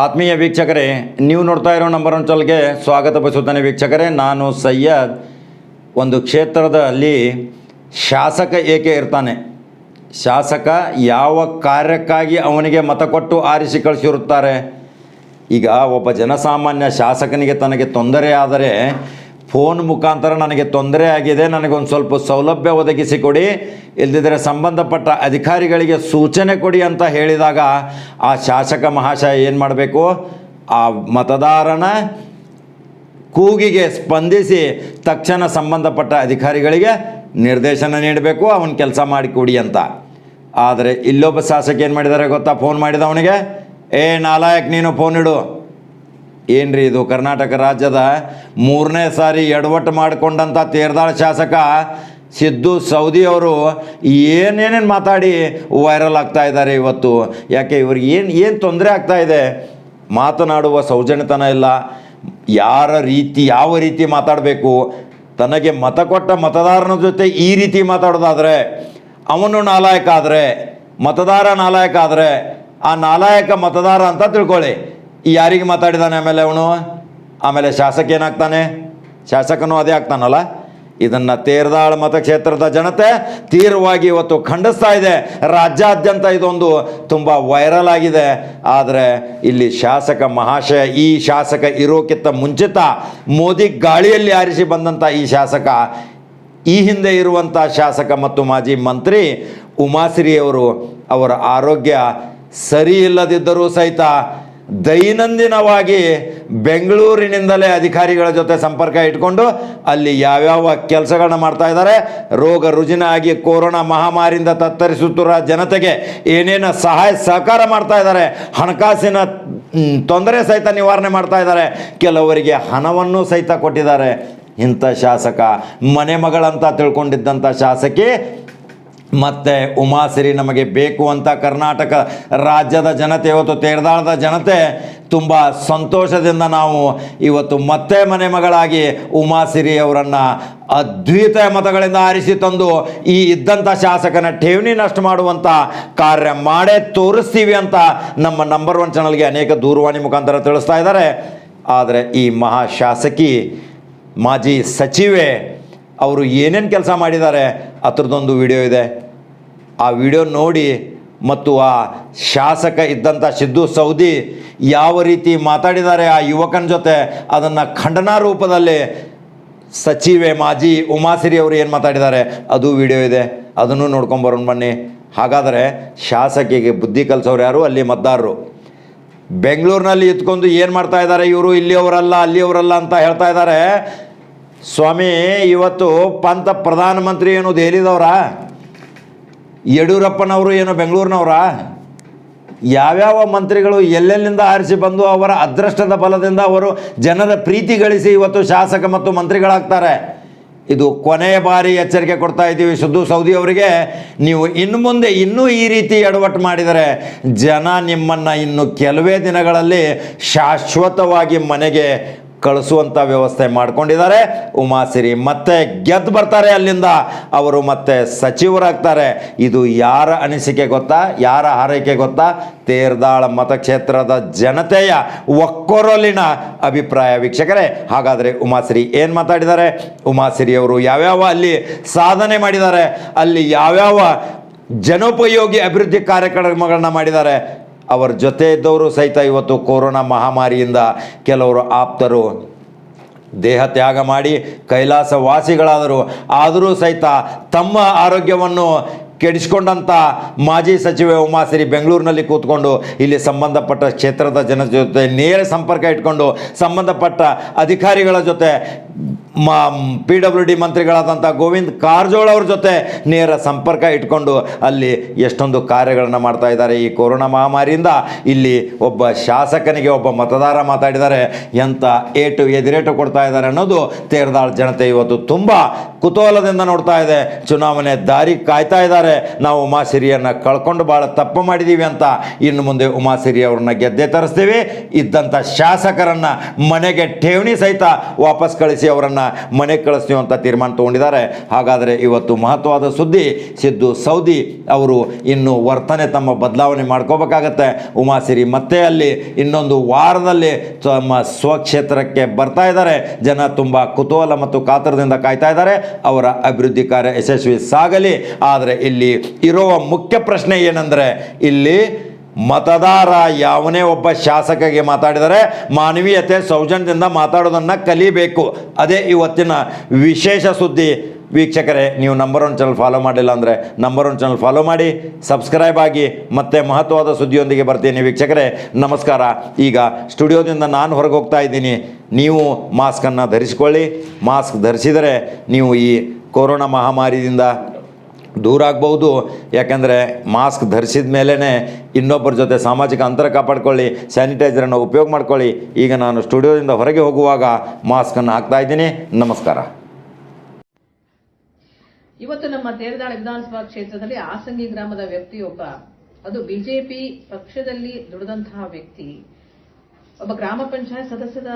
ಆತ್ಮೀಯ ವೀಕ್ಷಕರೇ, ನೀವು ನೋಡ್ತಾ ಇರೋ ನಂಬರ್ ಒನ್ ಚಾನಲ್ಗೆ ಸ್ವಾಗತ ಬಯಸುತ್ತಾನೆ ವೀಕ್ಷಕರೇ. ನಾನು ಸಯ್ಯದ್ ಒಂದು ಕ್ಷೇತ್ರದಲ್ಲಿ ಶಾಸಕ ಏಕೆ ಇರ್ತಾನೆ? ಶಾಸಕ ಯಾವ ಕಾರ್ಯಕ್ಕಾಗಿ ಅವನಿಗೆ ಮತ ಕೊಟ್ಟು ಆರಿಸಿ ಕಳಿಸಿರುತ್ತಾರೆ? ಈಗ ಒಬ್ಬ ಜನಸಾಮಾನ್ಯ ಶಾಸಕನಿಗೆ ತನಗೆ ತೊಂದರೆ ಆದರೆ ಫೋನ್ ಮುಖಾಂತರ ನನಗೆ ತೊಂದರೆ ಆಗಿದೆ, ನನಗೊಂದು ಸ್ವಲ್ಪ ಸೌಲಭ್ಯ ಒದಗಿಸಿಕೊಡಿ. ಇಲ್ಲದಿದ್ದರೆ ಸಂಬಂಧಪಟ್ಟ ಅಧಿಕಾರಿಗಳಿಗೆ ಸೂಚನೆ ಕೊಡಿ ಅಂತ ಹೇಳಿದಾಗ ಆ ಶಾಸಕ ಮಹಾಶಯ ಏನು ಮಾಡಬೇಕು? ಆ ಮತದಾರನ ಕೂಗಿಗೆ ಸ್ಪಂದಿಸಿ ತಕ್ಷಣ ಸಂಬಂಧಪಟ್ಟ ಅಧಿಕಾರಿಗಳಿಗೆ ನಿರ್ದೇಶನ ನೀಡಬೇಕು, ಅವನ ಕೆಲಸ ಮಾಡಿಕೊಡಿ ಅಂತ. ಆದರೆ ಇಲ್ಲೊಬ್ಬ ಶಾಸಕ ಏನು ಮಾಡಿದ್ದಾರೆ ಗೊತ್ತಾ? ಫೋನ್ ಮಾಡಿದ ಅವನಿಗೆ? ಏ ನಾಲಾಯಕ್, ನೀನು ಫೋನ್ ಇಡು. ಏನ್ರಿ ಇದು ಕರ್ನಾಟಕ ರಾಜ್ಯದ ಮೂರನೇ ಸಾರಿ ಎಡವಟ್ಟು ಮಾಡಿಕೊಂಡಂಥ ತೇರ್ದಾಳ ಶಾಸಕ ಸಿದ್ದು ಸೌದಿ ಅವರು ಏನೇನೇನು ಮಾತಾಡಿ ವೈರಲ್ ಆಗ್ತಾ ಇದ್ದಾರೆ ಇವತ್ತು? ಯಾಕೆ ಇವ್ರಿಗೆ ಏನು ಏನು ತೊಂದರೆ ಆಗ್ತಾ ಇದೆ? ಮಾತನಾಡುವ ಸೌಜನ್ಯತನ ಇಲ್ಲ. ಯಾರ ರೀತಿ, ಯಾವ ರೀತಿ ಮಾತಾಡಬೇಕು? ತನಗೆ ಮತ ಕೊಟ್ಟ ಮತದಾರನ ಜೊತೆ ಈ ರೀತಿ ಮಾತಾಡೋದಾದರೆ, ಅವನು ನಾಲಾಯಕ ಆದರೆ, ಮತದಾರ ನಾಲಾಯಕ ಆದರೆ, ಆ ನಾಲಾಯಕ ಮತದಾರ ಅಂತ ತಿಳ್ಕೊಳ್ಳಿ. ಯಾರಿಗೆ ಮಾತಾಡಿದಾನೆ ಆಮೇಲೆ ಅವನು? ಆಮೇಲೆ ಶಾಸಕ ಏನಾಗ್ತಾನೆ? ಶಾಸಕನು ಅದೇ ಆಗ್ತಾನಲ್ಲ? ಇದನ್ನು ತೇರ್ದಾಳ ಮತಕ್ಷೇತ್ರದ ಜನತೆ ತೀವ್ರವಾಗಿ ಇವತ್ತು ಖಂಡಿಸ್ತಾ ಇದೆ. ರಾಜ್ಯಾದ್ಯಂತ ಇದೊಂದು ತುಂಬ ವೈರಲ್ ಆಗಿದೆ. ಆದರೆ ಇಲ್ಲಿ ಶಾಸಕ ಮಹಾಶಯ, ಈ ಶಾಸಕ ಇರೋಕ್ಕಿಂತ ಮುಂಚಿತ ಮೋದಿ ಗಾಳಿಯಲ್ಲಿ ಆರಿಸಿ ಬಂದಂಥ ಈ ಶಾಸಕ, ಈ ಹಿಂದೆ ಇರುವಂಥ ಶಾಸಕ ಮತ್ತು ಮಾಜಿ ಮಂತ್ರಿ ಉಮಾಶ್ರೀಯವರು ಅವರ ಆರೋಗ್ಯ ಸರಿ ಇಲ್ಲದಿದ್ದರೂ ಸಹಿತ ದೈನಂದಿನವಾಗಿ ಬೆಂಗಳೂರಿನಿಂದಲೇ ಅಧಿಕಾರಿಗಳ ಜೊತೆ ಸಂಪರ್ಕ ಇಟ್ಕೊಂಡು ಅಲ್ಲಿ ಯಾವ್ಯಾವ ಕೆಲಸಗಳನ್ನ ಮಾಡ್ತಾ ಇದ್ದಾರೆ, ರೋಗ ರುಜಿನ ಆಗಿ ಕೊರೋನಾ ಮಹಾಮಾರಿಯಿಂದ ತತ್ತರಿಸುತ್ತಿರುವ ಜನತೆಗೆ ಏನೇನು ಸಹಾಯ ಸಹಕಾರ ಮಾಡ್ತಾ ಇದ್ದಾರೆ, ಹಣಕಾಸಿನ ತೊಂದರೆ ಸಹಿತ ನಿವಾರಣೆ ಮಾಡ್ತಾ ಇದ್ದಾರೆ, ಕೆಲವರಿಗೆ ಹಣವನ್ನು ಸಹಿತ ಕೊಟ್ಟಿದ್ದಾರೆ. ಇಂಥ ಶಾಸಕ ಮನೆ ಮಗಳಂತ ತಿಳ್ಕೊಂಡಿದ್ದಂಥ ಶಾಸಕಿ ಮತ್ತು ಉಮಾಸಿರಿ ನಮಗೆ ಬೇಕು ಅಂತ ಕರ್ನಾಟಕ ರಾಜ್ಯದ ಜನತೆ, ಇವತ್ತು ತೇರ್ದಾಳದ ಜನತೆ ತುಂಬ ಸಂತೋಷದಿಂದ ನಾವು ಇವತ್ತು ಮತ್ತೆ ಮನೆ ಮಗಳಾಗಿ ಉಮಾಸಿರಿ ಅವರನ್ನು ಅದ್ವಿತ ಮತಗಳಿಂದ ಆರಿಸಿ ತಂದು ಈ ಇದ್ದಂಥ ಶಾಸಕನ ಠೇವಣಿ ನಷ್ಟ ಮಾಡುವಂಥ ಕಾರ್ಯ ಮಾಡೇ ತೋರಿಸ್ತೀವಿ ಅಂತ ನಮ್ಮ ನಂಬರ್ ಒನ್ ಚಾನಲ್ಗೆ ಅನೇಕ ದೂರವಾಣಿ ಮುಖಾಂತರ ತಿಳಿಸ್ತಾ ಇದ್ದಾರೆ. ಆದರೆ ಈ ಮಹಾಶಾಸಕಿ ಮಾಜಿ ಸಚಿವೆ ಅವರು ಏನೇನು ಕೆಲಸ ಮಾಡಿದ್ದಾರೆ ಅದ್ರದ್ದೊಂದು ವಿಡಿಯೋ ಇದೆ. ಆ ವಿಡಿಯೋ ನೋಡಿ ಮತ್ತು ಆ ಶಾಸಕ ಇದ್ದಂಥ ಸಿದ್ದು ಸೌದಿ ಯಾವ ರೀತಿ ಮಾತಾಡಿದ್ದಾರೆ ಆ ಯುವಕನ ಜೊತೆ, ಅದನ್ನು ಖಂಡನಾ ರೂಪದಲ್ಲಿ ಸಚಿವೆ ಮಾಜಿ ಉಮಾಸಿರಿ ಅವರು ಏನು ಮಾತಾಡಿದ್ದಾರೆ, ಅದು ವಿಡಿಯೋ ಇದೆ. ಅದನ್ನು ನೋಡ್ಕೊಂಬರೋಣ ಬನ್ನಿ. ಹಾಗಾದರೆ ಶಾಸಕಿಗೆ ಬುದ್ಧಿ ಕಲಿಸೋರು ಯಾರು? ಅಲ್ಲಿ ಮತದಾರರು. ಬೆಂಗಳೂರಿನಲ್ಲಿ ಇದ್ಕೊಂಡು ಏನು ಮಾಡ್ತಾ ಇದ್ದಾರೆ ಇವರು? ಇಲ್ಲಿಯವರಲ್ಲ, ಅಲ್ಲಿಯವರಲ್ಲ ಅಂತ ಹೇಳ್ತಾ ಇದ್ದಾರೆ. ಸ್ವಾಮಿ, ಇವತ್ತು ಪಂತ ಪ್ರಧಾನಮಂತ್ರಿ ಏನು ದೆಹಲಿದವರ? ಯಡಿಯೂರಪ್ಪನವರು ಏನು ಬೆಂಗಳೂರಿನವರ? ಯಾವ್ಯಾವ ಮಂತ್ರಿಗಳು ಎಲ್ಲೆಲ್ಲಿಂದ ಆರಿಸಿ ಬಂದು ಅವರ ಅದೃಷ್ಟದ ಬಲದಿಂದ ಅವರು ಜನರ ಪ್ರೀತಿ ಗಳಿಸಿ ಇವತ್ತು ಶಾಸಕ ಮತ್ತು ಮಂತ್ರಿಗಳಾಗ್ತಾರೆ? ಇದು ಕೊನೆಯ ಬಾರಿ ಎಚ್ಚರಿಕೆ ಕೊಡ್ತಾ ಇದ್ದೀವಿ ಸುದ್ದು ಸೌದಿ ಅವರಿಗೆ. ನೀವು ಇನ್ನು ಮುಂದೆ ಇನ್ನೂ ಈ ರೀತಿ ಎಡವಟ್ಟು ಮಾಡಿದರೆ ಜನ ನಿಮ್ಮನ್ನು ಇನ್ನು ಕೆಲವೇ ದಿನಗಳಲ್ಲಿ ಶಾಶ್ವತವಾಗಿ ಮನೆಗೆ ಕಳಿಸುವಂಥ ವ್ಯವಸ್ಥೆ ಮಾಡ್ಕೊಂಡಿದ್ದಾರೆ. ಉಮಾಸಿರಿ ಮತ್ತೆ ಗೆದ್ದು ಬರ್ತಾರೆ ಅಲ್ಲಿಂದ. ಅವರು ಮತ್ತೆ ಸಚಿವರಾಗ್ತಾರೆ. ಇದು ಯಾರ ಅನಿಸಿಕೆ ಗೊತ್ತಾ? ಯಾರ ಹಾರೈಕೆ ಗೊತ್ತಾ? ತೇರ್ದಾಳ ಮತಕ್ಷೇತ್ರದ ಜನತೆಯ ಒಕ್ಕೊರಲಿನ ಅಭಿಪ್ರಾಯ ವೀಕ್ಷಕರೇ. ಹಾಗಾದರೆ ಉಮಾಸಿರಿ ಏನು ಮಾತಾಡಿದ್ದಾರೆ? ಉಮಾಸಿರಿಯವರು ಯಾವ್ಯಾವ ಅಲ್ಲಿ ಸಾಧನೆ ಮಾಡಿದ್ದಾರೆ? ಅಲ್ಲಿ ಯಾವ್ಯಾವ ಜನೋಪಯೋಗಿ ಅಭಿವೃದ್ಧಿ ಕಾರ್ಯಕ್ರಮಗಳನ್ನ ಮಾಡಿದ್ದಾರೆ? ಅವರ ಜೊತೆ ಇದ್ದವರು ಸಹಿತ ಇವತ್ತು ಕೊರೋನಾ ಮಹಾಮಾರಿಯಿಂದ ಕೆಲವರು ಆಪ್ತರು ದೇಹ ತ್ಯಾಗ ಮಾಡಿ ಕೈಲಾಸ ವಾಸಿಗಳಾದರು ಆದರೂ ಸಹಿತ ತಮ್ಮ ಆರೋಗ್ಯವನ್ನು ಕೆಡಿಸ್ಕೊಂಡಂಥ ಮಾಜಿ ಸಚಿವೆ ಉಮಾಸಿರಿ ಬೆಂಗಳೂರಿನಲ್ಲಿ ಕೂತ್ಕೊಂಡು ಇಲ್ಲಿ ಸಂಬಂಧಪಟ್ಟ ಕ್ಷೇತ್ರದ ಜನ ಜೊತೆ ನೇರ ಸಂಪರ್ಕ ಇಟ್ಕೊಂಡು ಸಂಬಂಧಪಟ್ಟ ಅಧಿಕಾರಿಗಳ ಜೊತೆ ಮಾ, ಪಿ ಡಬ್ಲ್ಯೂ ಡಿ ಮಂತ್ರಿಗಳಾದಂಥ ಗೋವಿಂದ್ ಕಾರಜೋಳ ಅವ್ರ ಜೊತೆ ನೇರ ಸಂಪರ್ಕ ಇಟ್ಕೊಂಡು ಅಲ್ಲಿ ಎಷ್ಟೊಂದು ಕಾರ್ಯಗಳನ್ನು ಮಾಡ್ತಾ ಇದ್ದಾರೆ. ಈ ಕೊರೋನಾ ಮಹಾಮಾರಿಯಿಂದ ಇಲ್ಲಿ ಒಬ್ಬ ಶಾಸಕನಿಗೆ ಒಬ್ಬ ಮತದಾರ ಮಾತಾಡಿದ್ದಾರೆ. ಎಂಥ ಏಟು ಎದಿರೇಟು ಕೊಡ್ತಾ ಇದ್ದಾರೆ ಅನ್ನೋದು ತೇರದಾಳ್ ಜನತೆ ಇವತ್ತು ತುಂಬ ಕುತೂಹಲದಿಂದ ನೋಡ್ತಾ ಇದೆ. ಚುನಾವಣೆ ದಾರಿ ಕಾಯ್ತಾ ಇದ್ದಾರೆ. ನಾವು ಉಮಾಸಿರಿಯನ್ನು ಕಳ್ಕೊಂಡು ಭಾಳ ತಪ್ಪು ಮಾಡಿದ್ದೀವಿ ಅಂತ ಇನ್ನು ಮುಂದೆ ಉಮಾಸಿರಿ ಅವ್ರನ್ನ ಗೆದ್ದೆ ತರಿಸ್ತೀವಿ. ಇದ್ದಂಥ ಶಾಸಕರನ್ನು ಮನೆಗೆ ಠೇವಣಿ ಸಹಿತ ವಾಪಸ್ ಕಳಿಸಿ ಅವರನ್ನು ಮನೆಗೆ ಕಳಿಸ್ತೀವಿ ಅಂತ ತೀರ್ಮಾನ ತಗೊಂಡಿದ್ದಾರೆ. ಹಾಗಾದರೆ ಇವತ್ತು ಮಹತ್ವವಾದ ಸುದ್ದಿ, ಸಿದ್ದು ಸೌದಿ ಅವರು ಇನ್ನು ವರ್ತನೆ ತಮ್ಮ ಬದಲಾವಣೆ ಮಾಡ್ಕೋಬೇಕಾಗತ್ತೆ. ಉಮಾಸಿರಿ ಮತ್ತೆ ಅಲ್ಲಿ ಇನ್ನೊಂದು ವಾರದಲ್ಲಿ ತಮ್ಮ ಸ್ವಕ್ಷೇತ್ರಕ್ಕೆ ಬರ್ತಾ ಇದ್ದಾರೆ. ಜನ ತುಂಬ ಕುತೂಹಲ ಮತ್ತು ಕಾತರದಿಂದ ಕಾಯ್ತಾ ಇದ್ದಾರೆ. ಅವರ ಅಭಿವೃದ್ಧಿ ಕಾರ್ಯ ಯಶಸ್ವಿ ಸಾಗಲಿ. ಆದರೆ ಇಲ್ಲಿ ಇರುವ ಮುಖ್ಯ ಪ್ರಶ್ನೆ ಏನಂದರೆ, ಇಲ್ಲಿ ಮತದಾರ ಯಾವನೇ ಒಬ್ಬ ಶಾಸಕಗೆ ಮಾತಾಡಿದರೆ ಮಾನವೀಯತೆ ಸೌಜನ್ಯದಿಂದ ಮಾತಾಡೋದನ್ನು ಕಲಿಬೇಕು. ಅದೇ ಇವತ್ತಿನ ವಿಶೇಷ ಸುದ್ದಿ. ವೀಕ್ಷಕರೇ, ನೀವು ನಂಬರ್ ಒನ್ ಚಾನಲ್ ಫಾಲೋ ಮಾಡಿಲ್ಲ ಅಂದರೆ ನಂಬರ್ ಒನ್ ಚಾನಲ್ ಫಾಲೋ ಮಾಡಿ ಸಬ್ಸ್ಕ್ರೈಬ್ ಆಗಿ ಮತ್ತೆ ಮಹತ್ವವಾದ ಸುದ್ದಿಯೊಂದಿಗೆ ಬರ್ತೀನಿ ವೀಕ್ಷಕರೇ. ನಮಸ್ಕಾರ. ಈಗ ಸ್ಟುಡಿಯೋದಿಂದ ನಾನು ಹೊರಗೆ ಹೋಗ್ತಾ ಇದ್ದೀನಿ. ನೀವು ಮಾಸ್ಕನ್ನು ಧರಿಸಿಕೊಳ್ಳಿ. ಮಾಸ್ಕ್ ಧರಿಸಿದರೆ ನೀವು ಈ ಕೊರೋನಾ ಮಹಾಮಾರಿಯಿಂದ ದೂರ ಆಗ್ಬೋದು ಯಾಕೆಂದರೆ ಮಾಸ್ಕ್ ಧರಿಸಿದ ಮೇಲೇ ಇನ್ನೊಬ್ಬರ ಜೊತೆ ಸಾಮಾಜಿಕ ಅಂತರ ಕಾಪಾಡ್ಕೊಳ್ಳಿ ಸ್ಯಾನಿಟೈಸರನ್ನು ಉಪಯೋಗ ಮಾಡ್ಕೊಳ್ಳಿ. ಈಗ ನಾನು ಸ್ಟುಡಿಯೋದಿಂದ ಹೊರಗೆ ಹೋಗುವಾಗ ಮಾಸ್ಕನ್ನು ಹಾಕ್ತಾ ಇದ್ದೀನಿ. ನಮಸ್ಕಾರ. ಇವತ್ತು ನಮ್ಮ ತೇರದಾಳ ವಿಧಾನಸಭಾ ಕ್ಷೇತ್ರದಲ್ಲಿ ಆಸಂಗಿ ಗ್ರಾಮದ ವ್ಯಕ್ತಿಯೊಬ್ಬ ಅದು ಬಿಜೆಪಿ ಪಕ್ಷದಲ್ಲಿ ದುಡಿದಂತಹ ವ್ಯಕ್ತಿ. ಒಬ್ಬ ಗ್ರಾಮ ಪಂಚಾಯತ್ ಸದಸ್ಯದ,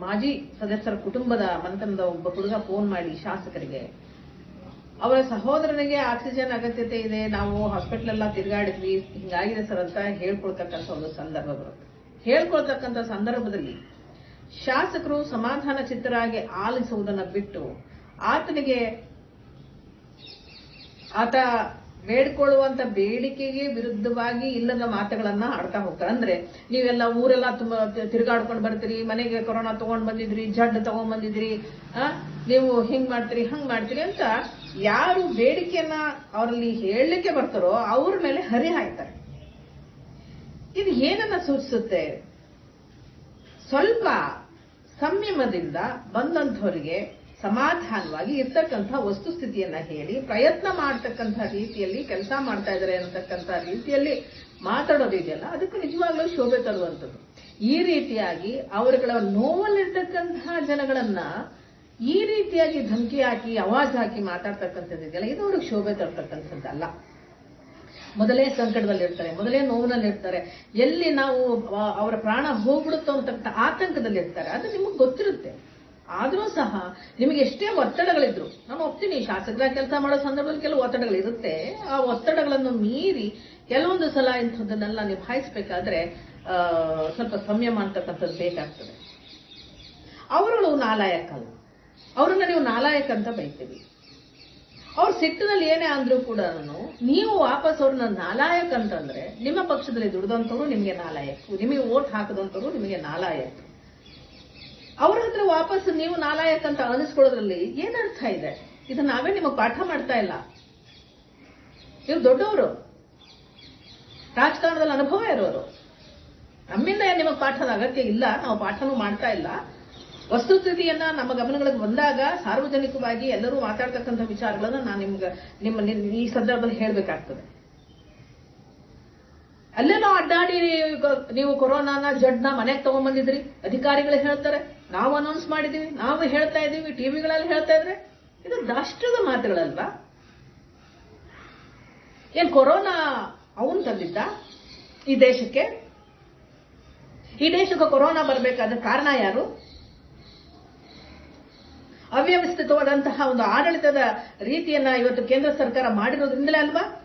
ಮಾಜಿ ಸದಸ್ಯರ ಕುಟುಂಬದ ಮನೆತನದ ಒಬ್ಬ ಹುಡುಗ ಫೋನ್ ಮಾಡಿ ಶಾಸಕರಿಗೆ. ಅವರ ಸಹೋದರನಿಗೆ ಆಕ್ಸಿಜನ್ ಅಗತ್ಯತೆ ಇದೆ, ನಾವು ಹಾಸ್ಪಿಟಲ್ ಎಲ್ಲ ತಿರುಗಾಡಿದ್ವಿ. ಹಿಂಗಾಗಿದೆ ಸರ್ ಅಂತ ಹೇಳ್ಕೊಳ್ತಕ್ಕಂಥ ಒಂದು ಸಂದರ್ಭ ಬರುತ್ತೆ. ಹೇಳ್ಕೊಳ್ತಕ್ಕಂಥ ಸಂದರ್ಭದಲ್ಲಿ ಶಾಸಕರು ಸಮಾಧಾನ ಚಿತ್ತರಾಗಿ ಆಲಿಸುವುದನ್ನು ಬಿಟ್ಟು ಆತನಿಗೆ ಆತ ಬೇಡ್ಕೊಳ್ಳುವಂತ ಬೇಡಿಕೆಗೆ ವಿರುದ್ಧವಾಗಿ ಇಲ್ಲದ ಮಾತುಗಳನ್ನ ಆಡ್ತಾ ಹೋಗ್ತಾರೆ. ಅಂದ್ರೆ ನೀವೆಲ್ಲ ಊರೆಲ್ಲ ತುಂಬಾ ತಿರುಗಾಡ್ಕೊಂಡು ಬರ್ತೀರಿ, ಮನೆಗೆ ಕೊರೋನಾ ತಗೊಂಡ್ ಬಂದಿದ್ರಿ ಜಡ್ ತಗೊಂಡ್ ಬಂದಿದ್ರಿ ನೀವು ಹಿಂಗ್ ಮಾಡ್ತೀರಿ, ಹಂಗ್ ಮಾಡ್ತೀರಿ ಅಂತ ಯಾರು ಬೇಡಿಕೆಯನ್ನ ಅವರಲ್ಲಿ ಹೇಳಲಿಕ್ಕೆ ಬರ್ತಾರೋ ಅವ್ರ ಮೇಲೆ ಹರಿ ಹಾಯ್ತಾರೆ. ಇದು ಏನನ್ನ ಸೂಚಿಸುತ್ತೆ? ಸ್ವಲ್ಪ ಸಂಯಮದಿಂದ ಬಂದಂಥವರಿಗೆ ಸಮಾಧಾನವಾಗಿ ಇರ್ತಕ್ಕಂಥ ವಸ್ತುಸ್ಥಿತಿಯನ್ನ ಹೇಳಿ, ಪ್ರಯತ್ನ ಮಾಡ್ತಕ್ಕಂಥ ರೀತಿಯಲ್ಲಿ ಕೆಲಸ ಮಾಡ್ತಾ ಇದ್ದಾರೆ ಅನ್ನತಕ್ಕಂಥ ರೀತಿಯಲ್ಲಿ ಮಾತಾಡೋದಿದೆಯಲ್ಲ ಅದಕ್ಕೆ ನಿಜವಾಗ್ಲೂ ಶೋಭೆ ತರುವಂಥದ್ದು. ಈ ರೀತಿಯಾಗಿ ಅವರುಗಳ ನೋವಲ್ಲಿರ್ತಕ್ಕಂತಹ ಜನಗಳನ್ನ ಈ ರೀತಿಯಾಗಿ ಧಮಕಿ ಹಾಕಿ ಅವಾಜ್ ಹಾಕಿ ಮಾತಾಡ್ತಕ್ಕಂಥದ್ದಿದೆಯಲ್ಲ ಇದು ಅವ್ರಿಗೆ ಶೋಭೆ ತರ್ತಕ್ಕಂಥದ್ದಲ್ಲ. ಮೊದಲೇ ಸಂಕಟದಲ್ಲಿರ್ತಾರೆ, ಮೊದಲೇ ನೋವಿನಲ್ಲಿರ್ತಾರೆ. ಎಲ್ಲಿ ನಾವು ಅವರ ಪ್ರಾಣ ಹೋಗ್ಬಿಡುತ್ತೋ ಅಂತಕ್ಕಂಥ ಆತಂಕದಲ್ಲಿರ್ತಾರೆ. ಅದು ನಿಮಗೆ ಗೊತ್ತಿರುತ್ತೆ. ಆದ್ರೂ ಸಹ ನಿಮಗೆ ಎಷ್ಟೇ ಒತ್ತಡಗಳಿದ್ರು, ನಾನು ಒಪ್ತೀನಿ ಶಾಸಕರ ಕೆಲಸ ಮಾಡೋ ಸಂದರ್ಭದಲ್ಲಿ ಕೆಲವು ಒತ್ತಡಗಳಿರುತ್ತೆ ಆ ಒತ್ತಡಗಳನ್ನು ಮೀರಿ ಕೆಲವೊಂದು ಸಲ ಇಂಥದ್ದನ್ನೆಲ್ಲ ನಿಭಾಯಿಸ್ಬೇಕಾದ್ರೆ ಸ್ವಲ್ಪ ಸಂಯಮ ಅಂತಕ್ಕಂಥದ್ದು ಬೇಕಾಗ್ತದೆ. ಅವರುಗಳು ನಾಲಾಯಕ ಅಲ್ಲ ಅವ್ರನ್ನ ನೀವು ನಾಲಾಯಕ ಅಂತ ಬೈತೀವಿ ಅವ್ರ ಸಿಟ್ಟಿನಲ್ಲಿ ಏನೇ ಅಂದ್ರೂ ಕೂಡ ನೀವು ವಾಪಸ್ ಅವ್ರನ್ನ ನಾಲಾಯಕ್ ಅಂತಂದ್ರೆ ನಿಮ್ಮ ಪಕ್ಷದಲ್ಲಿ ದುಡಿದಂಥವ್ರು ನಿಮಗೆ ನಾಲಾಯಕ್, ನಿಮಗೆ ಓಟ್ ಹಾಕದಂಥವ್ರು ನಿಮಗೆ ನಾಲಾಯಕ್. ಅವ್ರ ಹತ್ರ ವಾಪಸ್ ನೀವು ನಾಲಾಯಕ್ ಅಂತ ಅನಿಸ್ಕೊಳ್ಳೋದ್ರಲ್ಲಿ ಏನರ್ಥ ಇದೆ? ಇದು ನಾವೇ ನಿಮಗೆ ಪಾಠ ಮಾಡ್ತಾ ಇಲ್ಲ. ನೀವು ದೊಡ್ಡವರು. ರಾಜಕಾರಣದಲ್ಲಿ ಅನುಭವ ಇರೋರು. ನಮ್ಮಿಂದ ನಿಮಗೆ ಪಾಠದ ಅಗತ್ಯ ಇಲ್ಲ, ನಾವು ಪಾಠನೂ ಮಾಡ್ತಾ ಇಲ್ಲ. ವಸ್ತುಸ್ಥಿತಿಯನ್ನ ನಮ್ಮ ಗಮನಗಳಿಗೆ ಬಂದಾಗ ಸಾರ್ವಜನಿಕವಾಗಿ ಎಲ್ಲರೂ ಮಾತಾಡ್ತಕ್ಕಂಥ ವಿಚಾರಗಳನ್ನ ನಾನು ನಿಮ್ಗೆ ನಿಮ್ಮ ಈ ಸಂದರ್ಭದಲ್ಲಿ ಹೇಳ್ಬೇಕಾಗ್ತದೆ. ಅಲ್ಲೇನೋ ಅಡ್ಡಾಡಿ ನೀವು- ಕೊರೋನಾನ, ಜಡ್ನ ಮನೆಗೆ ತಗೊಂಡ್ಬಂದಿದ್ರಿ ಅಧಿಕಾರಿಗಳು ಹೇಳ್ತಾರೆ. ನಾವು ಅನೌನ್ಸ್ ಮಾಡಿದೀವಿ. ನಾವು ಹೇಳ್ತಾ ಇದೀವಿ ಟಿವಿಗಳಲ್ಲಿ ಹೇಳ್ತಾ ಇದ್ರೆ ಇದು ದಾಷ್ಟದ ಮಾತುಗಳಲ್ವಾ? ಏನ್ ಕೊರೋನಾ ಅವನು ತಂದಿದ್ದ? ಈ ದೇಶಕ್ಕೆ? ಈ ದೇಶಕ್ಕೆ ಕೊರೋನಾ ಬರಬೇಕಾದ ಕಾರಣ ಯಾರು? ಅವ್ಯವಸ್ಥಿತವಾದಂತಹ ಒಂದು ಆಡಳಿತದ ರೀತಿಯನ್ನ ಇವತ್ತು ಕೇಂದ್ರ ಸರ್ಕಾರ ಮಾಡಿರೋದ್ರಿಂದಲೇ ಅಲ್ವಾ?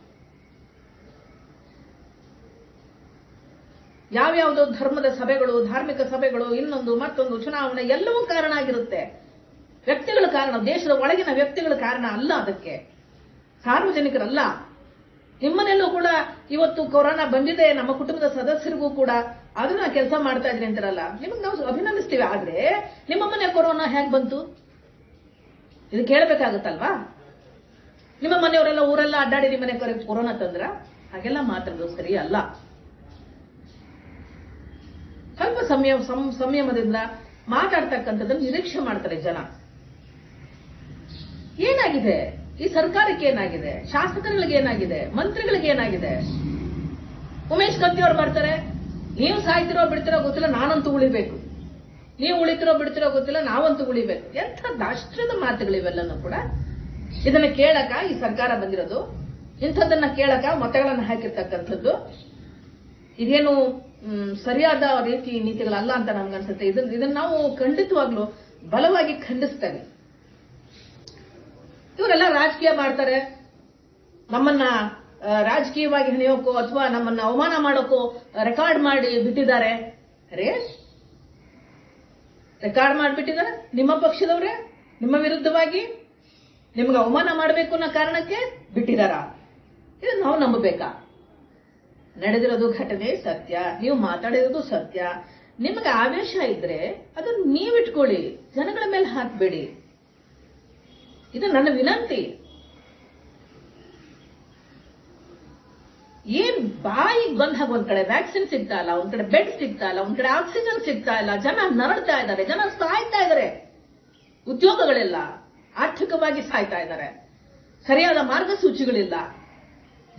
ಯಾವ್ಯಾವುದೋ ಧರ್ಮದ ಸಭೆಗಳು, ಧಾರ್ಮಿಕ ಸಭೆಗಳು, ಇನ್ನೊಂದು, ಮತ್ತೊಂದು ಚುನಾವಣೆ ಎಲ್ಲವೂ ಕಾರಣ ಆಗಿರುತ್ತೆ. ವ್ಯಕ್ತಿಗಳ ಕಾರಣ, ದೇಶದ ಒಳಗಿನ ವ್ಯಕ್ತಿಗಳ ಕಾರಣ ಅಲ್ಲ ಅದಕ್ಕೆ. ಸಾರ್ವಜನಿಕರಲ್ಲ. ನಿಮ್ಮನೆಲ್ಲೂ ಕೂಡ ಇವತ್ತು ಕೊರೋನಾ ಬಂದಿದೆ, ನಮ್ಮ ಕುಟುಂಬದ ಸದಸ್ಯರಿಗೂ ಕೂಡ. ಅದನ್ನ ಕೆಲಸ ಮಾಡ್ತಾ ಇದ್ರಿ ಅಂತಾರಲ್ಲ. ನಿಮಗೆ ನಾವು ಅಭಿನಂದಿಸ್ತೀವಿ. ಆದ್ರೆ ನಿಮ್ಮ ಮನೆ ಕೊರೋನಾ ಹೇಗೆ ಬಂತು? ಇದು ಕೇಳಬೇಕಾಗುತ್ತಲ್ವಾ? ನಿಮ್ಮ ಮನೆಯವರೆಲ್ಲ ಊರೆಲ್ಲ ಅಡ್ಡಾಡಿ ನಿಮ್ಮ ಮನೆ ಕೊರೆ- ಕೊರೋನಾ ತಂದ್ರ? ಹಾಗೆಲ್ಲ ಮಾತಾಡೋದು ಸರಿ ಅಲ್ಲ. ಸ್ವಲ್ಪ ಸಮಯ ಸಂಯಮದಿಂದ ಮಾತಾಡ್ತಕ್ಕಂಥದ್ದನ್ನು ನಿರೀಕ್ಷೆ ಮಾಡ್ತಾರೆ ಜನ. ಏನಾಗಿದೆ? ಈ ಸರ್ಕಾರಕ್ಕೆ ಏನಾಗಿದೆ? ಶಾಸಕರುಗಳಿಗೆ ಏನಾಗಿದೆ? ಮಂತ್ರಿಗಳಿಗೆ ಏನಾಗಿದೆ? ಉಮೇಶ್ ಕತ್ತಿ ಅವ್ರು ಬರ್ತಾರೆ ನೀವು ಸಾಯ್ತಿರೋ ಬಿಡ್ತಿರೋ ಗೊತ್ತಿಲ್ಲ, ನಾನಂತೂ ಉಳಿಬೇಕು. ನೀವು ಉಳಿತಿರೋ ಬಿಡ್ತಿರೋ ಗೊತ್ತಿಲ್ಲ, ನಾವಂತೂ ಉಳಿಬೇಕು. ಎಂಥ ದಾಷ್ಟ್ರದ ಮಾತುಗಳಿವೆಲ್ಲನೂ ಕೂಡ ಇದನ್ನ ಕೇಳಕ ಈ ಸರ್ಕಾರ ಬಂದಿರೋದು. ಇಂಥದ್ದನ್ನ ಕೇಳಕ ಮತಗಳನ್ನು ಹಾಕಿರ್ತಕ್ಕಂಥದ್ದು. ಇದೇನು ಸರಿಯಾದ ರೀತಿ ನೀತಿಗಳಲ್ಲ ಅಂತ ನನ್ಗನ್ಸುತ್ತೆ ಇದನ್ನ ಇದನ್ನ ನಾವು ಖಂಡಿತವಾಗ್ಲೂ ಬಲವಾಗಿ ಖಂಡಿಸ್ತೇವೆ. ಇವರೆಲ್ಲ ರಾಜಕೀಯ ಮಾಡ್ತಾರೆ. ನಮ್ಮನ್ನ ರಾಜಕೀಯವಾಗಿ ಹೆಣೆಯೋಕೋ ಅಥವಾ ನಮ್ಮನ್ನ ಅವಮಾನ ಮಾಡೋಕೋ ರೆಕಾರ್ಡ್ ಮಾಡಿ ಬಿಟ್ಟಿದ್ದಾರೆ. ಅರೇ ರೆಕಾರ್ಡ್ ಮಾಡಿಬಿಟ್ಟಿದ್ದಾರೆ ನಿಮ್ಮ ಪಕ್ಷದವರೇ? ನಿಮ್ಮ ವಿರುದ್ಧವಾಗಿ? ನಿಮ್ಗೆ ಅವಮಾನ ಮಾಡಬೇಕು ಅನ್ನೋ ಕಾರಣಕ್ಕೆ ಬಿಟ್ಟಿದಾರ? ಇದು ನಾವು ನಂಬಬೇಕಾ? ನಡೆದಿರೋದು ಘಟನೆ ಸತ್ಯ, ನೀವು ಮಾತಾಡಿರೋದು ಸತ್ಯ. ನಿಮಗೆ ಆವೇಶ ಇದ್ರೆ ಅದನ್ನು ನೀವಿಟ್ಕೊಳ್ಳಿ, ಜನಗಳ ಮೇಲೆ ಹಾಕ್ಬೇಡಿ. ಇದು ನನ್ನ ವಿನಂತಿ. ಏನ್ ಬಾಯಿಗೆ ಬಂದಾಗ ಒಂದ್ ಕಡೆ ವ್ಯಾಕ್ಸಿನ್ ಸಿಗ್ತಾ ಇಲ್ಲ, ಒಂದ್ ಕಡೆ ಬೆಡ್ ಸಿಗ್ತಾ ಇಲ್ಲ, ಒಂದ್ ಕಡೆ ಆಕ್ಸಿಜನ್ ಸಿಗ್ತಾ ಇಲ್ಲ, ಜನ ನರಡ್ತಾ ಇದ್ದಾರೆ, ಜನ ಸಾಯ್ತಾ ಇದ್ದಾರೆ. ಉದ್ಯೋಗಗಳಿಲ್ಲ, ಆರ್ಥಿಕವಾಗಿ ಸಾಯ್ತಾ ಇದ್ದಾರೆ. ಸರಿಯಾದ ಮಾರ್ಗಸೂಚಿಗಳಿಲ್ಲ.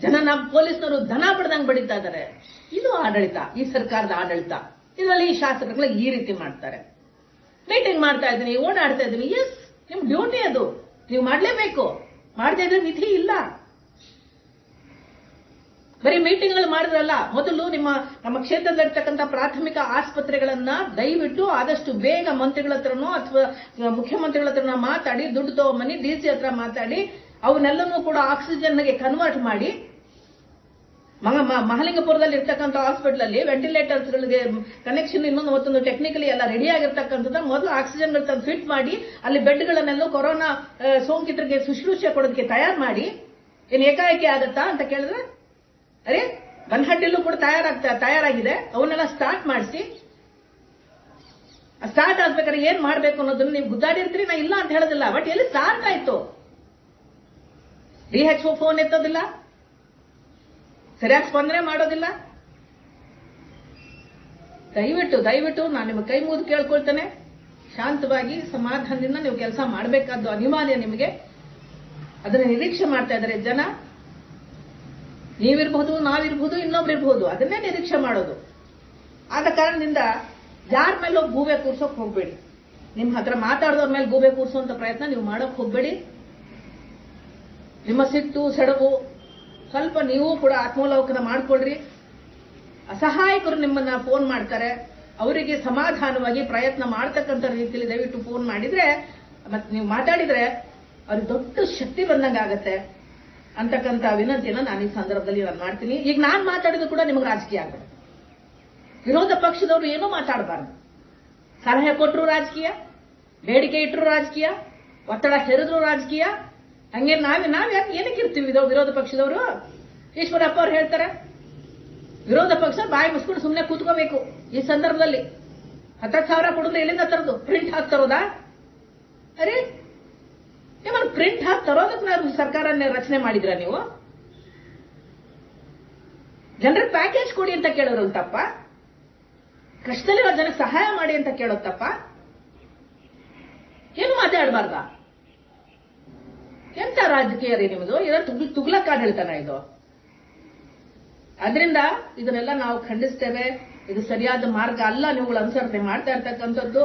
ಜನ ನಮ್ಮ ಪೊಲೀಸ್ನವರು ಧನ ಬಡ್ದಂಗ್ ಬಡಿತಾ ಇದ್ದಾರೆ. ಇದು ಆಡಳಿತ, ಈ ಸರ್ಕಾರದ ಆಡಳಿತ. ಇದರಲ್ಲಿ ಈ ಶಾಸಕರುಗಳು ಈ ರೀತಿ ಮಾಡ್ತಾರೆ. ಮೀಟಿಂಗ್ ಮಾಡ್ತಾ ಇದ್ದೀನಿ, ಓಡಾಡ್ತಾ ಇದ್ದೀನಿ. ಎಸ್ ನಿಮ್ ಡ್ಯೂಟಿ ಅದು. ನೀವು ಮಾಡ್ಲೇಬೇಕು. ಮಾಡದೇ ಇದ್ರೆ ವಿಧಿ ಇಲ್ಲ. ಬರೀ ಮೀಟಿಂಗ್ಗಳು ಮಾಡಿದ್ರಲ್ಲ, ಮೊದಲು ನಿಮ್ಮ, ನಮ್ಮ ಕ್ಷೇತ್ರದಲ್ಲಿರ್ತಕ್ಕಂಥ ಪ್ರಾಥಮಿಕ ಆಸ್ಪತ್ರೆಗಳನ್ನ ದಯವಿಟ್ಟು ಆದಷ್ಟು ಬೇಗ ಮಂತ್ರಿಗಳ ಹತ್ರನೋ ಅಥವಾ ಮುಖ್ಯಮಂತ್ರಿಗಳ ಹತ್ರನೋ ಮಾತಾಡಿ, ದುಡ್ಡು ತಗೊಂಬನ್ನಿ, ಡಿ ಸಿ ಹತ್ರ ಮಾತಾಡಿ, ಅವನ್ನೆಲ್ಲನೂ ಕೂಡ ಆಕ್ಸಿಜನ್ಗೆ ಕನ್ವರ್ಟ್ ಮಾಡಿ ಮಹಾಲಿಂಗಪುರದಲ್ಲಿ ಇರ್ತಕ್ಕಂಥ ಹಾಸ್ಪಿಟಲ್ ಅಲ್ಲಿ ವೆಂಟಿಲೇಟರ್ಸ್ ಗಳಿಗೆ ಕನೆಕ್ಷನ್ ಇನ್ನೊಂದು ಮತ್ತೊಂದು ಟೆಕ್ನಿಕಲಿ ಎಲ್ಲ ರೆಡಿ ಆಗಿರ್ತಕ್ಕಂಥದ್ದು ಮೊದಲು ಆಕ್ಸಿಜನ್ ತಂದು ಫಿಟ್ ಮಾಡಿ, ಅಲ್ಲಿ ಬೆಡ್ಗಳನ್ನೆಲ್ಲ ಕೊರೋನಾ ಸೋಂಕಿತರಿಗೆ ಶುಶ್ರೂಷೆ ಕೊಡೋದಕ್ಕೆ ತಯಾರು ಮಾಡಿ ಏನ್ ಏಕಾಏಕಿ ಆಗತ್ತಾ ಅಂತ ಕೇಳಿದ್ರೆ ಅರೆ ಬನ್ಹಟ್ಟಿಲ್ಲೂ ಕೂಡ ತಯಾರಾಗ್ತಾ, ತಯಾರಾಗಿದೆ. ಅವನ್ನೆಲ್ಲ ಸ್ಟಾರ್ಟ್ ಮಾಡಿಸಿ. ಸ್ಟಾರ್ಟ್ ಆಗ್ಬೇಕಾದ್ರೆ ಏನ್ ಮಾಡ್ಬೇಕು ಅನ್ನೋದನ್ನ ನೀವು ಗುದ್ದಾಡಿರ್ತೀರಿ, ನಾ ಇಲ್ಲ ಅಂತ ಹೇಳೋದಿಲ್ಲ. ಬಟ್ ಎಲ್ಲಿ ಸ್ಟಾರ್ಟ್ ಆಯ್ತು? ಡಿ ಹೆಚ್ ಫೋನ್ ಎತ್ತೋದಿಲ್ಲ? ಸರಿಯಾಗಿ ಸ್ಪಂದನೆ ಮಾಡೋದಿಲ್ಲ? ದಯವಿಟ್ಟು ದಯವಿಟ್ಟು ನಾನು ನಿಮ್ಮ ಕೈ ಮುಗಿದು ಕೇಳ್ಕೊಳ್ತೇನೆ. ಶಾಂತವಾಗಿ ಸಮಾಧಾನದಿಂದ ನೀವು ಕೆಲಸ ಮಾಡಬೇಕಾದ್ದು ಅನಿವಾರ್ಯ ನಿಮಗೆ. ಅದನ್ನು ನಿರೀಕ್ಷೆ ಮಾಡ್ತಾ ಇದ್ದಾರೆ ಜನ. ನೀವಿರ್ಬಹುದು, ನಾವಿರ್ಬಹುದು ಇನ್ನೊಬ್ರು ಇರ್ಬಹುದು ಅದನ್ನೇ ನಿರೀಕ್ಷೆ ಮಾಡೋದು. ಆದ ಕಾರಣದಿಂದ ಯಾರ ಮೇಲೂ ಗೂಬೆ ಕೂರ್ಸೋಕ್ ಹೋಗ್ಬೇಡಿ. ನಿಮ್ ಹತ್ರ ಮಾತಾಡೋದ್ರ ಮೇಲೆ ಗೂಬೆ ಕೂರಿಸುವಂತ ಪ್ರಯತ್ನ ನೀವು ಮಾಡೋಕೆ ಹೋಗ್ಬೇಡಿ. ನಿಮ್ಮ ಸಿಟ್ಟು, ಸೆಡವು ಸ್ವಲ್ಪ ನೀವು ಕೂಡ ಆತ್ಮಾವಲೋಕನ ಮಾಡ್ಕೊಳ್ರಿ. ಅಸಹಾಯಕರು ನಿಮ್ಮನ್ನ ಫೋನ್ ಮಾಡ್ತಾರೆ. ಅವರಿಗೆ ಸಮಾಧಾನವಾಗಿ ಪ್ರಯತ್ನ ಮಾಡ್ತಕ್ಕಂಥ ರೀತಿಯಲ್ಲಿ ದಯವಿಟ್ಟು ಫೋನ್ ಮಾಡಿದ್ರೆ ಮತ್ತೆ ನೀವು ಮಾತಾಡಿದ್ರೆ, ಅವ್ರಿಗೆ ದೊಡ್ಡ ಶಕ್ತಿ ಬಂದಂಗೆ ಆಗತ್ತೆ ಅಂತಕ್ಕಂಥ ವಿನಂತಿಯನ್ನು ನಾನು ಈ ಸಂದರ್ಭದಲ್ಲಿ ನಾನು ಮಾಡ್ತೀನಿ. ಈಗ ನಾನು ಮಾತಾಡಿದ್ರು ಕೂಡ ನಿಮಗೆ ರಾಜಕೀಯ ಆಗಬೇಕು ವಿರೋಧ ಪಕ್ಷದವರು ಏನೂ ಮಾತಾಡಬಾರ್ದು. ಸಲಹೆ ಕೊಟ್ಟರು ರಾಜಕೀಯ, ಬೇಡಿಕೆ ಇಟ್ಟರು ರಾಜಕೀಯ, ಒತ್ತಡ ಹೆರಿದ್ರು ರಾಜಕೀಯ. ಹಂಗೆ ನಾವೇ ನಾವು ಯಾಕೆ ಏನಕ್ಕೆ ಇರ್ತೀವಿ ಇದು ವಿರೋಧ ಪಕ್ಷದವರು? ಈಶ್ವರಪ್ಪ ಅವ್ರು ಹೇಳ್ತಾರೆ, ವಿರೋಧ ಪಕ್ಷ ಬಾಯಿ ಮುಸ್ಕೊಂಡು ಸುಮ್ಮನೆ ಕೂತ್ಕೋಬೇಕು ಈ ಸಂದರ್ಭದಲ್ಲಿ. ಹತ್ತತ್ತು ಸಾವಿರ ಕೊಡಿದ್ರೆ ಎಲ್ಲಿಂದ ತರೋದು? ಪ್ರಿಂಟ್ ಹಾಕ್ತಾರೋದಾ? ತರೋದಾ ಅರೆ ನಿಮ್ಮನ್ನು ಪ್ರಿಂಟ್ ಹಾಕಿ ತರೋದಕ್ಕೆ ನಾವು ಸರ್ಕಾರನೇ ರಚನೆ ಮಾಡಿದ್ರ ನೀವು? ಜನರ ಪ್ಯಾಕೇಜ್ ಕೊಡಿ ಅಂತ ಕೇಳೋರು ತಪ್ಪ ಕಷ್ಟದಲ್ಲಿರೋ ಜನಕ್ಕೆ ಸಹಾಯ ಮಾಡಿ ಅಂತ ಕೇಳೋದು ತಪ್ಪ ಏನು ಮಾತಾಡಬಾರ್ದ? ಎಂತ ರಾಜಕೀಯ ರೀ ನಿಮ್ಮದು ಇದರ ತುಗ್ಲಕ್ಕ ತುಗ್ಲಕ್ ಆಡಳಿತನ ಇದು. ಅದರಿಂದ ಇದನ್ನೆಲ್ಲ ನಾವು ಖಂಡಿಸ್ತೇವೆ. ಇದು ಸರಿಯಾದ ಮಾರ್ಗ ಅಲ್ಲ. ನೀವುಗಳು ಅನುಸರಣೆ ಮಾಡ್ತಾ ಇರ್ತಕ್ಕಂಥದ್ದು.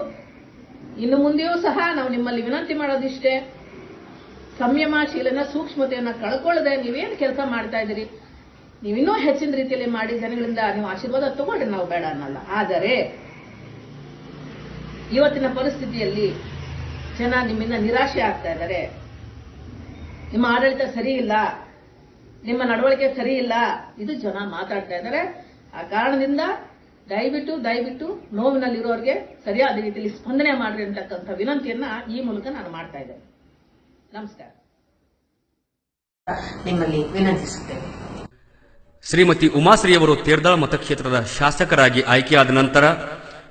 ಇನ್ನು ಮುಂದೆಯೂ ಸಹ ನಾವು ನಿಮ್ಮಲ್ಲಿ ವಿನಂತಿ ಮಾಡೋದಿಷ್ಟೇ. ಸಂಯಮಶೀಲನ ಸೂಕ್ಷ್ಮತೆಯನ್ನ ಕಳ್ಕೊಳ್ಳದೆ ನೀವೇನು ಕೆಲಸ ಮಾಡ್ತಾ ಇದ್ದೀರಿ? ನೀವಿನ್ನೂ ಹೆಚ್ಚಿನ ರೀತಿಯಲ್ಲಿ ಮಾಡಿ ಜನಗಳಿಂದ ನೀವು ಆಶೀರ್ವಾದ ತಗೊಳ್ರಿ ನಾವು ಬೇಡ ಅನ್ನಲ್ಲ. ಆದರೆ, ಇವತ್ತಿನ ಪರಿಸ್ಥಿತಿಯಲ್ಲಿ ಜನ ನಿಮ್ಮಿಂದ ನಿರಾಶೆ ಆಗ್ತಾ ಇದ್ದಾರೆ. ನಿಮ್ಮ ಆಡಳಿತ ಸರಿ ಇಲ್ಲ. ನಿಮ್ಮ ನಡವಳಿಕೆ ಸರಿ ಇಲ್ಲ. ಇದು ಜನ ಮಾತಾಡ್ತಾ ಇದ್ದಾರೆ. ಆ ಕಾರಣದಿಂದ ದಯವಿಟ್ಟು ದಯವಿಟ್ಟು ನೋವಿನಲ್ಲಿರೋರಿಗೆ ಸರಿಯಾದ ರೀತಿಯಲ್ಲಿ ಸ್ಪಂದನೆ ಮಾಡ್ರಿ ಅಂತಕ್ಕಂಥ ವಿನಂತಿಯನ್ನ ಈ ಮೂಲಕ ನಾನು ಮಾಡ್ತಾ ಇದ್ದೇನೆ. ನಮಸ್ಕಾರ. ನಿಮ್ಮಲ್ಲಿ ವಿನಂತಿಸುತ್ತೇನೆ. ಶ್ರೀಮತಿ ಉಮಾಶ್ರೀಯವರು ತೇರ್ದಾಳ ಮತಕ್ಷೇತ್ರದ ಶಾಸಕರಾಗಿ ಆಯ್ಕೆಯಾದ ನಂತರ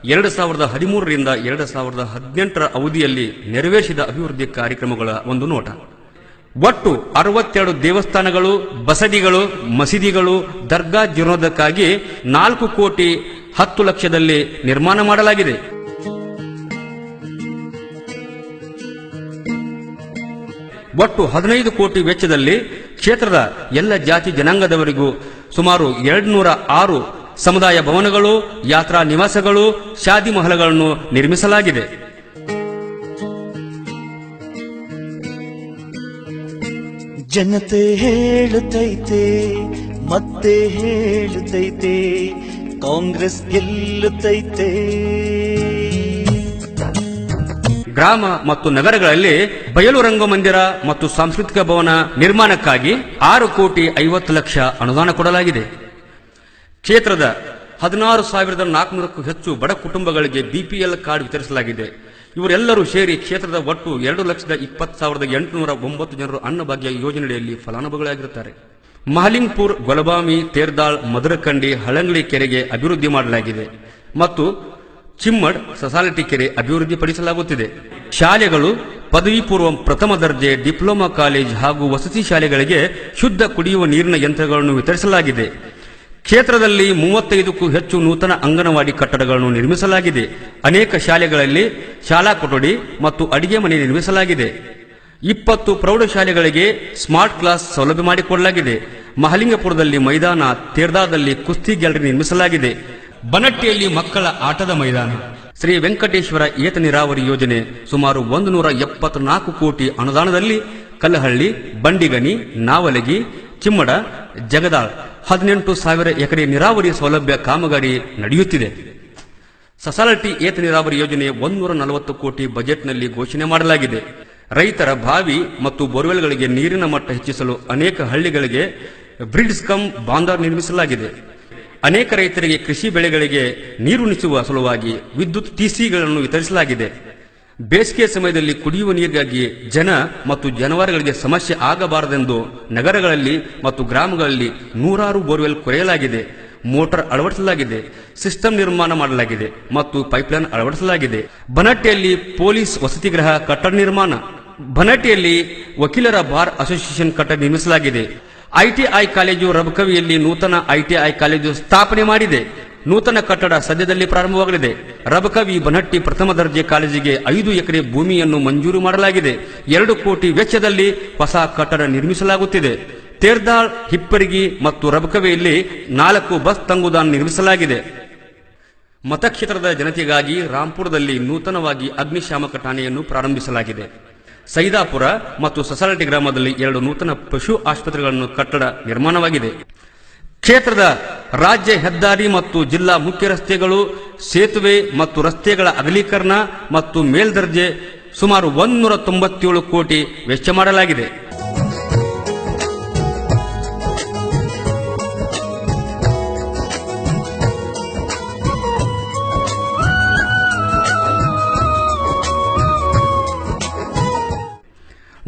ಎರಡು ಸಾವಿರದ ಹದಿಮೂರರಿಂದ ಎರಡು ಸಾವಿರದ ಹದಿನೆಂಟರ ಅವಧಿಯಲ್ಲಿ ನೆರವೇರಿಸಿದ ಅಭಿವೃದ್ಧಿ ಕಾರ್ಯಕ್ರಮಗಳ ಒಂದು ನೋಟ. ಒಟ್ಟು ಅರವತ್ತೆರಡು ದೇವಸ್ಥಾನಗಳು ಬಸದಿಗಳು ಮಸೀದಿಗಳು ದರ್ಗಾ ಜೀರ್ಣೋದಕ್ಕಾಗಿ ನಾಲ್ಕು ಕೋಟಿ ಹತ್ತು ಲಕ್ಷದಲ್ಲಿ ನಿರ್ಮಾಣ ಮಾಡಲಾಗಿದೆ. ಒಟ್ಟು ಹದಿನೈದು ಕೋಟಿ ವೆಚ್ಚದಲ್ಲಿ ಕ್ಷೇತ್ರದ ಎಲ್ಲ ಜಾತಿ ಜನಾಂಗದವರಿಗೂ ಸುಮಾರು ಎರಡುನೂರ ಆರು ಸಮುದಾಯ ಭವನಗಳು, ಯಾತ್ರಾ ನಿವಾಸಗಳು, ಶಾದಿ ಮಹಲಗಳನ್ನು ನಿರ್ಮಿಸಲಾಗಿದೆ. ಜನತೆ ಹೇಳುತ್ತೈತೆ, ಮತ್ತೆ ಹೇಳುತ್ತೈತೆ, ಕಾಂಗ್ರೆಸ್ ಗೆಲ್ಲುತ್ತೈತೆ. ಗ್ರಾಮ ಮತ್ತು ನಗರಗಳಲ್ಲಿ ಬಯಲು ರಂಗಮಂದಿರ ಮತ್ತು ಸಾಂಸ್ಕೃತಿಕ ಭವನ ನಿರ್ಮಾಣಕ್ಕಾಗಿ ಆರು ಕೋಟಿ ಐವತ್ತು ಲಕ್ಷ ಅನುದಾನ ಕೊಡಲಾಗಿದೆ. ಕ್ಷೇತ್ರದ ಹದಿನಾರು ಸಾವಿರದ ನಾಲ್ಕುನೂರಕ್ಕೂ ಹೆಚ್ಚು ಬಡ ಕುಟುಂಬಗಳಿಗೆ ಬಿಪಿಎಲ್ ಕಾರ್ಡ್ ವಿತರಿಸಲಾಗಿದೆ. ಇವರೆಲ್ಲರೂ ಸೇರಿ ಕ್ಷೇತ್ರದ ಒಟ್ಟು ಎರಡು ಲಕ್ಷದ ಇಪ್ಪತ್ತು ಸಾವಿರದ ಎಂಟುನೂರ ಒಂಬತ್ತು ಜನರು ಅನ್ನಭಾಗ್ಯ ಯೋಜನೆಯಲ್ಲಿ ಫಲಾನುಭವಿಗಳಾಗಿರುತ್ತಾರೆ. ಮಹಲಿಂಗ್ಪುರ್, ಗೊಲಬಾಮಿ, ತೇರ್ದಾಳ್, ಮಧುರಕಂಡಿ, ಹಳಂಗ್ಲಿ ಕೆರೆಗೆ ಅಭಿವೃದ್ಧಿ ಮಾಡಲಾಗಿದೆ. ಮತ್ತು ಚಿಮ್ಮಡ್ ಸೊಸಾಲಿಟಿ ಕೆರೆ ಅಭಿವೃದ್ಧಿಪಡಿಸಲಾಗುತ್ತಿದೆ. ಶಾಲೆಗಳು ಪದವಿ ಪೂರ್ವ ಪ್ರಥಮ ದರ್ಜೆ, ಡಿಪ್ಲೊಮಾ ಕಾಲೇಜ್ ಹಾಗೂ ವಸತಿ ಶಾಲೆಗಳಿಗೆ ಶುದ್ಧ ಕುಡಿಯುವ ನೀರಿನ ಯಂತ್ರಗಳನ್ನು ವಿತರಿಸಲಾಗಿದೆ. ಕ್ಷೇತ್ರದಲ್ಲಿ ಮೂವತ್ತೈದಕ್ಕೂ ಹೆಚ್ಚು ನೂತನ ಅಂಗನವಾಡಿ ಕಟ್ಟಡಗಳನ್ನು ನಿರ್ಮಿಸಲಾಗಿದೆ. ಅನೇಕ ಶಾಲೆಗಳಲ್ಲಿ ಶಾಲಾ ಕೊಠಡಿ ಮತ್ತು ಅಡಿಗೆ ಮನೆ ನಿರ್ಮಿಸಲಾಗಿದೆ. ಇಪ್ಪತ್ತು ಪ್ರೌಢಶಾಲೆಗಳಿಗೆ ಸ್ಮಾರ್ಟ್ ಕ್ಲಾಸ್ ಸೌಲಭ್ಯ ಮಾಡಿಕೊಡಲಾಗಿದೆ. ಮಹಲಿಂಗಪುರದಲ್ಲಿ ಮೈದಾನ, ತೇರ್ದಾದಲ್ಲಿ ಕುಸ್ತಿ ಗ್ಯಾಲರಿ ನಿರ್ಮಿಸಲಾಗಿದೆ. ಬನಟ್ಟಿಯಲ್ಲಿ ಮಕ್ಕಳ ಆಟದ ಮೈದಾನ. ಶ್ರೀ ವೆಂಕಟೇಶ್ವರ ಏತ ನೀರಾವರಿ ಯೋಜನೆ ಸುಮಾರು ಒಂದು ನೂರ ಎಪ್ಪತ್ನಾಲ್ಕು ಕೋಟಿ ಅನುದಾನದಲ್ಲಿ ಕಲ್ಲಹಳ್ಳಿ, ಬಂಡಿಗನಿ, ನಾವಲಗಿ, ಚಿಮ್ಮಡ, ಜಗದಾಳ್ ಹದಿನೆಂಟು ಸಾವಿರ ಎಕರೆ ನೀರಾವರಿ ಸೌಲಭ್ಯ ಕಾಮಗಾರಿ ನಡೆಯುತ್ತಿದೆ. ಸಸಾಲಟಿ ಏತ ನೀರಾವರಿ ಯೋಜನೆ ಒಂದೂರ ನಲವತ್ತು ಕೋಟಿ ಬಜೆಟ್ನಲ್ಲಿ ಘೋಷಣೆ ಮಾಡಲಾಗಿದೆ. ರೈತರ ಬಾವಿ ಮತ್ತು ಬೋರ್ವೆಲ್ಗಳಿಗೆ ನೀರಿನ ಮಟ್ಟ ಹೆಚ್ಚಿಸಲು ಅನೇಕ ಹಳ್ಳಿಗಳಿಗೆ ಬ್ರಿಡ್ಜ್ ಕಂ ಬಾಂದರ್ ನಿರ್ಮಿಸಲಾಗಿದೆ. ಅನೇಕ ರೈತರಿಗೆ ಕೃಷಿ ಬೆಳೆಗಳಿಗೆ ನೀರುಣಿಸುವ ಸಲುವಾಗಿ ವಿದ್ಯುತ್ ಟಿಸಿಗಳನ್ನು ವಿತರಿಸಲಾಗಿದೆ. ಬೇಸಿಗೆ ಸಮಯದಲ್ಲಿ ಕುಡಿಯುವ ನೀರಿಗಾಗಿ ಜನ ಮತ್ತು ಜಾನುವಾರುಗಳಿಗೆ ಸಮಸ್ಯೆ ಆಗಬಾರದೆಂದು ನಗರಗಳಲ್ಲಿ ಮತ್ತು ಗ್ರಾಮಗಳಲ್ಲಿ ನೂರಾರು ಬೋರ್ವೆಲ್ ಕೊರೆಯಲಾಗಿದೆ. ಮೋಟಾರ್ ಅಳವಡಿಸಲಾಗಿದೆ. ಸಿಸ್ಟಮ್ ನಿರ್ಮಾಣ ಮಾಡಲಾಗಿದೆ ಮತ್ತು ಪೈಪ್ಲೈನ್ ಅಳವಡಿಸಲಾಗಿದೆ. ಬನಟ್ಟಿಯಲ್ಲಿ ಪೊಲೀಸ್ ವಸತಿಗೃಹ ಕಟ್ಟಡ ನಿರ್ಮಾಣ. ಬನಟ್ಟಿಯಲ್ಲಿ ವಕೀಲರ ಬಾರ್ ಅಸೋಸಿಯೇಷನ್ ಕಟ್ಟಡ ನಿರ್ಮಿಸಲಾಗಿದೆ. ಐಟಿಐ ಕಾಲೇಜು ರಬಕವಿಯಲ್ಲಿ ನೂತನ ಐಟಿಐ ಕಾಲೇಜು ಸ್ಥಾಪನೆ ಮಾಡಿದೆ. ನೂತನ ಕಟ್ಟಡ ಸದ್ಯದಲ್ಲಿ ಪ್ರಾರಂಭವಾಗಲಿದೆ. ರಬಕವಿ ಬನಹಟ್ಟಿ ಪ್ರಥಮ ದರ್ಜೆ ಕಾಲೇಜಿಗೆ ಐದು ಎಕರೆ ಭೂಮಿಯನ್ನು ಮಂಜೂರು ಮಾಡಲಾಗಿದೆ. ಎರಡು ಕೋಟಿ ವೆಚ್ಚದಲ್ಲಿ ಹೊಸ ಕಟ್ಟಡ ನಿರ್ಮಿಸಲಾಗುತ್ತಿದೆ. ತೇರ್ದಾಳ್, ಹಿಪ್ಪರಿಗಿ ಮತ್ತು ರಬಕವಿಯಲ್ಲಿ ನಾಲ್ಕು ಬಸ್ ತಂಗುದಾಣ ನಿರ್ಮಿಸಲಾಗಿದೆ. ಮತಕ್ಷೇತ್ರದ ಜನತೆಗಾಗಿ ರಾಂಪುರದಲ್ಲಿ ನೂತನವಾಗಿ ಅಗ್ನಿಶಾಮಕ ಠಾಣೆಯನ್ನು ಪ್ರಾರಂಭಿಸಲಾಗಿದೆ. ಸೈದಾಪುರ ಮತ್ತು ಸೊಸೈಟಿ ಗ್ರಾಮದಲ್ಲಿ ಎರಡು ನೂತನ ಪಶು ಆಸ್ಪತ್ರೆಗಳನ್ನು ಕಟ್ಟಡ ನಿರ್ಮಾಣವಾಗಿದೆ. ಕ್ಷೇತ್ರದ ರಾಜ್ಯ ಹೆದ್ದಾರಿ ಮತ್ತು ಜಿಲ್ಲಾ ಮುಖ್ಯ ರಸ್ತೆಗಳು, ಸೇತುವೆ ಮತ್ತು ರಸ್ತೆಗಳ ಅಗಲೀಕರಣ ಮತ್ತು ಮೇಲ್ದರ್ಜೆ ಸುಮಾರು ಒಂದೂರ ತೊಂಬತ್ತೇಳು ಕೋಟಿ ವೆಚ್ಚ ಮಾಡಲಾಗಿದೆ.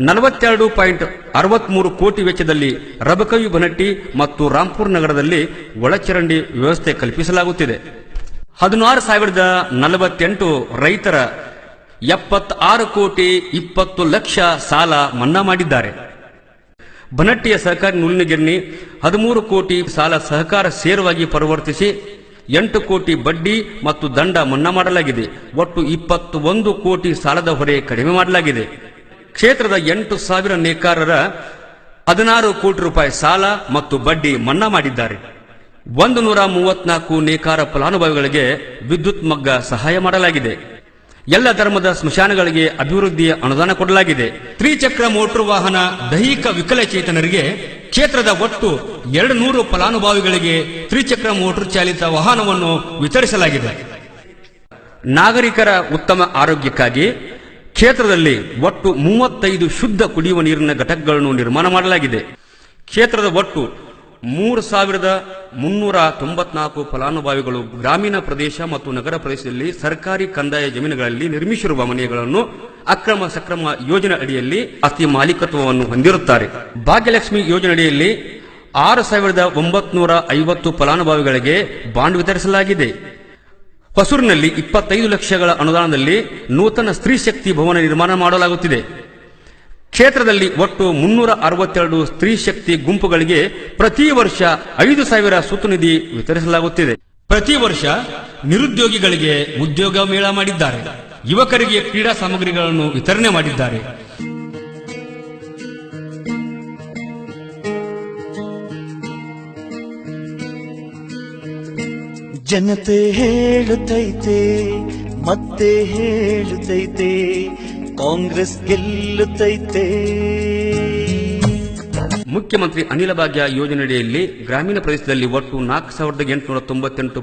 ನಲವತ್ತೆರಡು ಪಾಯಿಂಟ್ ಅರವತ್ಮೂರು ಕೋಟಿ ವೆಚ್ಚದಲ್ಲಿ ರಬಕವಿ ಬನಟ್ಟಿ ಮತ್ತು ರಾಂಪುರ್ ನಗರದಲ್ಲಿ ಒಳಚರಂಡಿ ವ್ಯವಸ್ಥೆ ಕಲ್ಪಿಸಲಾಗುತ್ತಿದೆ. ಹದಿನಾರು ಸಾವಿರದ ನಲವತ್ತೆಂಟು ರೈತರ ಎಪ್ಪತ್ತಾರು ಕೋಟಿ ಇಪ್ಪತ್ತು ಲಕ್ಷ ಸಾಲ ಮನ್ನಾ ಮಾಡಿದ್ದಾರೆ. ಬನಟ್ಟಿಯ ಸಹಕಾರಿ ನೂಲಿನ ಗಿರಣಿ ಹದಿಮೂರು ಕೋಟಿ ಸಾಲ ಸಹಕಾರ ಸೇರುವಾಗಿ ಪರಿವರ್ತಿಸಿ ಎಂಟು ಕೋಟಿ ಬಡ್ಡಿ ಮತ್ತು ದಂಡ ಮನ್ನಾ ಮಾಡಲಾಗಿದೆ. ಒಟ್ಟು ಇಪ್ಪತ್ತೊಂದು ಕೋಟಿ ಸಾಲದ ಹೊರೆ ಕಡಿಮೆ ಮಾಡಲಾಗಿದೆ. ಕ್ಷೇತ್ರದ ಎಂಟು ಸಾವಿರ ನೇಕಾರರ ಹದಿನಾರು ಕೋಟಿ ರೂಪಾಯಿ ಸಾಲ ಮತ್ತು ಬಡ್ಡಿ ಮನ್ನಾ ಮಾಡಿದ್ದಾರೆ. ಒಂದು ನೂರ ಮೂವತ್ನಾಲ್ಕು ನೇಕಾರ ಫಲಾನುಭವಿಗಳಿಗೆ ವಿದ್ಯುತ್ ಮಗ್ಗ ಸಹಾಯ ಮಾಡಲಾಗಿದೆ. ಎಲ್ಲ ಧರ್ಮದ ಸ್ಮಶಾನಗಳಿಗೆ ಅಭಿವೃದ್ಧಿಯ ಅನುದಾನ ಕೊಡಲಾಗಿದೆ. ತ್ರಿಚಕ್ರ ಮೋಟರ್ ವಾಹನ, ದೈಹಿಕ ವಿಕಲಚೇತನರಿಗೆ ಕ್ಷೇತ್ರದ ಒಟ್ಟು ಎರಡು ನೂರು ಫಲಾನುಭವಿಗಳಿಗೆ ತ್ರಿಚಕ್ರ ಮೋಟರ್ ಚಾಲಿತ ವಾಹನವನ್ನು ವಿತರಿಸಲಾಗಿದೆ. ನಾಗರಿಕರ ಉತ್ತಮ ಆರೋಗ್ಯಕ್ಕಾಗಿ ಕ್ಷೇತ್ರದಲ್ಲಿ ಒಟ್ಟು ಮೂವತ್ತೈದು ಶುದ್ಧ ಕುಡಿಯುವ ನೀರಿನ ಘಟಕಗಳನ್ನು ನಿರ್ಮಾಣ ಮಾಡಲಾಗಿದೆ. ಕ್ಷೇತ್ರದ ಒಟ್ಟು ಮೂರು ಸಾವಿರದ ಮುನ್ನೂರ ತೊಂಬತ್ನಾಲ್ಕು ಫಲಾನುಭವಿಗಳು ಗ್ರಾಮೀಣ ಪ್ರದೇಶ ಮತ್ತು ನಗರ ಪ್ರದೇಶದಲ್ಲಿ ಸರ್ಕಾರಿ ಕಂದಾಯ ಜಮೀನುಗಳಲ್ಲಿ ನಿರ್ಮಿಸಿರುವ ಮನೆಗಳನ್ನು ಅಕ್ರಮ ಸಕ್ರಮ ಯೋಜನೆ ಅಡಿಯಲ್ಲಿ ಅತಿ ಮಾಲೀಕತ್ವವನ್ನು ಹೊಂದಿರುತ್ತಾರೆ. ಭಾಗ್ಯಲಕ್ಷ್ಮಿ ಯೋಜನೆಯಡಿಯಲ್ಲಿ ಆರು ಸಾವಿರದ ಒಂಬತ್ನೂರ ಐವತ್ತು ಫಲಾನುಭವಿಗಳಿಗೆ ಬಾಂಡ್ ವಿತರಿಸಲಾಗಿದೆ. ಹೊಸೂರಿನಲ್ಲಿ ಇಪ್ಪತ್ತೈದು ಲಕ್ಷಗಳ ಅನುದಾನದಲ್ಲಿ ನೂತನ ಸ್ತ್ರೀ ಶಕ್ತಿ ಭವನ ನಿರ್ಮಾಣ ಮಾಡಲಾಗುತ್ತಿದೆ. ಕ್ಷೇತ್ರದಲ್ಲಿ ಒಟ್ಟು ಮುನ್ನೂರ ಅರವತ್ತೆರಡು ಸ್ತ್ರೀ ಶಕ್ತಿ ಗುಂಪುಗಳಿಗೆ ಪ್ರತಿ ವರ್ಷ ಐದು ಸಾವಿರ ಸುತ್ತು ನಿಧಿ ವಿತರಿಸಲಾಗುತ್ತಿದೆ. ಪ್ರತಿ ವರ್ಷ ನಿರುದ್ಯೋಗಿಗಳಿಗೆ ಉದ್ಯೋಗ ಮೇಳ ಮಾಡಿದ್ದಾರೆ. ಯುವಕರಿಗೆ ಕ್ರೀಡಾ ಸಾಮಗ್ರಿಗಳನ್ನು ವಿತರಣೆ ಮಾಡಿದ್ದಾರೆ. ಜನತೆ ಹೇಳುತ್ತೈತೆ, ಮತ್ತೆ ಹೇಳುತ್ತೈತೆ, ಕಾಂಗ್ರೆಸ್ ಗೆಲ್ಲುತ್ತೈತೆ. ಮುಖ್ಯಮಂತ್ರಿ ಅನಿಲ ಭಾಗ್ಯ ಯೋಜನೆಯಡಿಯಲ್ಲಿ ಗ್ರಾಮೀಣ ಪ್ರದೇಶದಲ್ಲಿ ಒಟ್ಟು ನಾಲ್ಕು ಸಾವಿರದ ಎಂಟುನೂರ ತೊಂಬತ್ತೆಂಟು